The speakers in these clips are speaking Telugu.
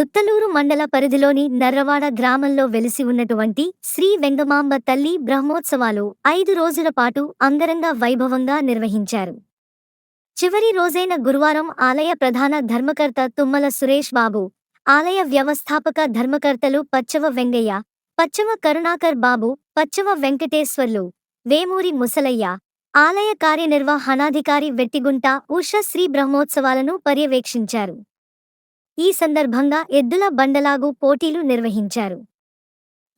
దుత్తలూరు మండల పరిధిలోని నర్రవాడ గ్రామంలో వెలిసి ఉన్నటువంటి శ్రీ వెంగమాంబ తల్లి బ్రహ్మోత్సవాలు ఐదు రోజుల పాటు అంగరంగ వైభవంగా నిర్వహించారు. చివరి రోజైన గురువారం ఆలయ ప్రధాన ధర్మకర్త తుమ్మల సురేష్ బాబు ఆలయ వ్యవస్థాపక ధర్మకర్తలు పచ్చవ వెంగయ్య పచ్చవ కరుణాకర్ బాబు పచ్చవ వెంకటేశ్వర్లు వేమూరి ముసలయ్య ఆలయ కార్యనిర్వహణాధికారి వెట్టిగుంట ఉష శ్రీ బ్రహ్మోత్సవాలను పర్యవేక్షించారు. ఈ సందర్భంగా ఎద్దుల బండలాగు పోటీలు నిర్వహించారు.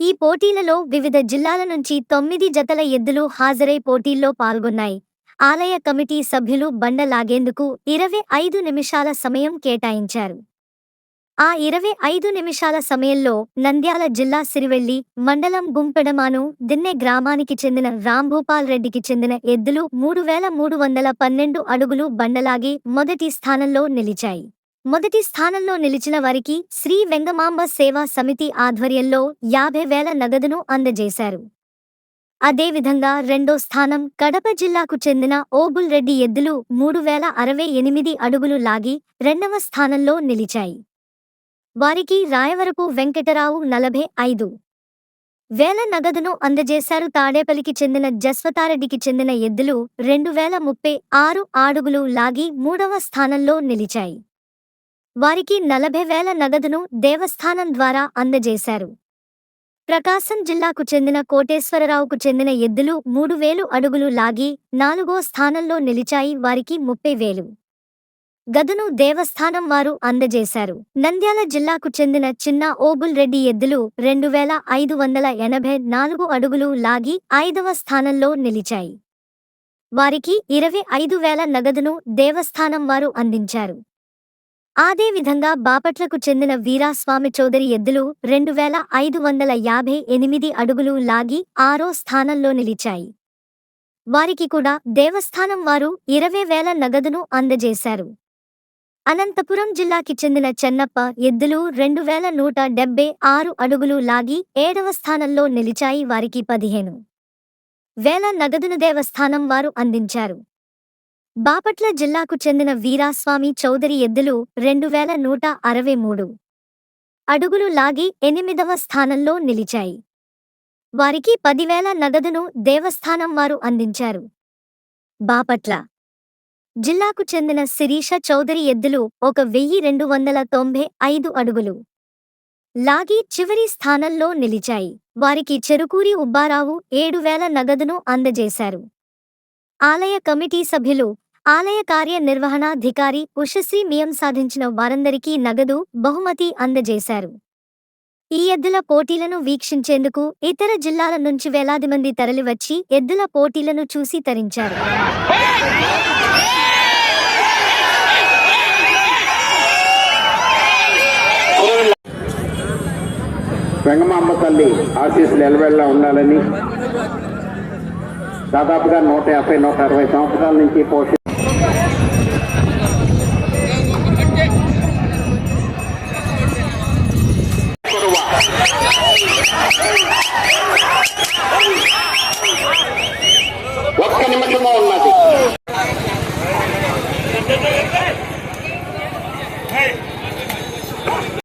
ఈ పోటీలలో వివిధ జిల్లాల నుంచి తొమ్మిది జతల ఎద్దులు హాజరై పోటీల్లో పాల్గొన్నాయి. ఆలయ కమిటీ సభ్యులు బండ లాగేందుకు ఇరవై ఐదు నిమిషాల సమయం కేటాయించారు. ఆ ఇరవై ఐదు నిమిషాల సమయంలో నంద్యాల జిల్లా సిరివెల్లి మండలం గుంపెడమాను దిన్నె గ్రామానికి చెందిన రాంభూపాల్ రెడ్డికి చెందిన ఎద్దులు మూడు వేల మూడు వందల పన్నెండు అడుగులు బండలాగి మొదటి స్థానంలో నిలిచాయి. మొదటి స్థానంలో నిలిచిన వారికి శ్రీ వెంగమాంబ సేవా సమితి ఆధ్వర్యంలో యాభై వేల నగదును అందజేశారు. అదేవిధంగా రెండో స్థానం కడప జిల్లాకు చెందిన ఓబుల్ రెడ్డి ఎద్దులు మూడు వేల అరవై ఎనిమిది అడుగులు లాగి రెండవ స్థానంలో నిలిచాయి. వారికి రాయవరపు వెంకటరావు నలభై ఐదు వేల నగదును అందజేశారు. తాడేపల్లికి చెందిన జస్వతారెడ్డికి చెందిన ఎద్దులు రెండు వేల ముప్పై ఆరు అడుగులు లాగి మూడవ స్థానంలో నిలిచాయి. వారికి నలభై వేల నగదును దేవస్థానం ద్వారా అందజేశారు. ప్రకాశం జిల్లాకు చెందిన కోటేశ్వరరావుకు చెందిన ఎద్దులు మూడు వేలు అడుగులు లాగి నాలుగో స్థానంలో నిలిచాయి వారికి ముప్పై వేలు. గదును దేవస్థానం వారు అందజేశారు. నంద్యాల జిల్లాకు చెందిన చిన్న ఓబుల్ రెడ్డి ఎద్దులు రెండు వేల ఐదు వందల ఎనభై నాలుగు అడుగులు లాగి ఐదవ స్థానంలో నిలిచాయి. వారికి ఇరవై ఐదు వేల నగదును దేవస్థానం వారు అందించారు. అదేవిధంగా బాపట్లకు చెందిన వీరాస్వామి చౌదరి ఎద్దులు రెండు వేల ఐదు వందల యాభై ఎనిమిది అడుగులు లాగి ఆరో స్థానంలో నిలిచాయి. వారికి కూడా దేవస్థానం వారు ఇరవై వేల నగదును అందజేశారు. అనంతపురం జిల్లాకి చెందిన చెన్నప్ప ఎద్దులు రెండు వేల నూట డెబ్బై ఆరు అడుగులు లాగి ఏడవ స్థానంలో నిలిచాయి వారికి పదిహేను వేల నగదును దేవస్థానం వారు అందించారు. బాపట్ల జిల్లాకు చెందిన వీరాస్వామి చౌదరి ఎద్దులు రెండు వేల నూట అరవై మూడు. అడుగులు లాగి ఎనిమిదవ స్థానంలో నిలిచాయి. వారికి పదివేల నగదును దేవస్థానం వారు అందించారు. బాపట్ల జిల్లాకు చెందిన శిరీష చౌదరి ఎద్దులు ఒక వెయ్యి రెండు వందల తొంభై ఐదు అడుగులు లాగి చివరి స్థానంలో నిలిచాయి. వారికి చెరుకూరి ఉబ్బారావు ఏడు వేల నగదును అందజేశారు. ఆలయ కమిటీ సభ్యులు ఆలయ కార్యనిర్వహణాధికారి ఉషశ్రీ మియం సాధించిన వారందరికీ నగదు బహుమతి అందజేశారు. ఈ ఎద్దుల పోటీలను వీక్షించేందుకు ఇతర జిల్లాల నుంచి వేలాది మంది తరలివచ్చి ఎద్దుల పోటీలను చూసి తరించారు. వెంగమాంబ తల్లి ఆశీస్సులు ఎలవెళ్ళ ఉండాలని దాదాపుగా నూట యాభై నూట అరవై సంవత్సరాల నుంచి పోషి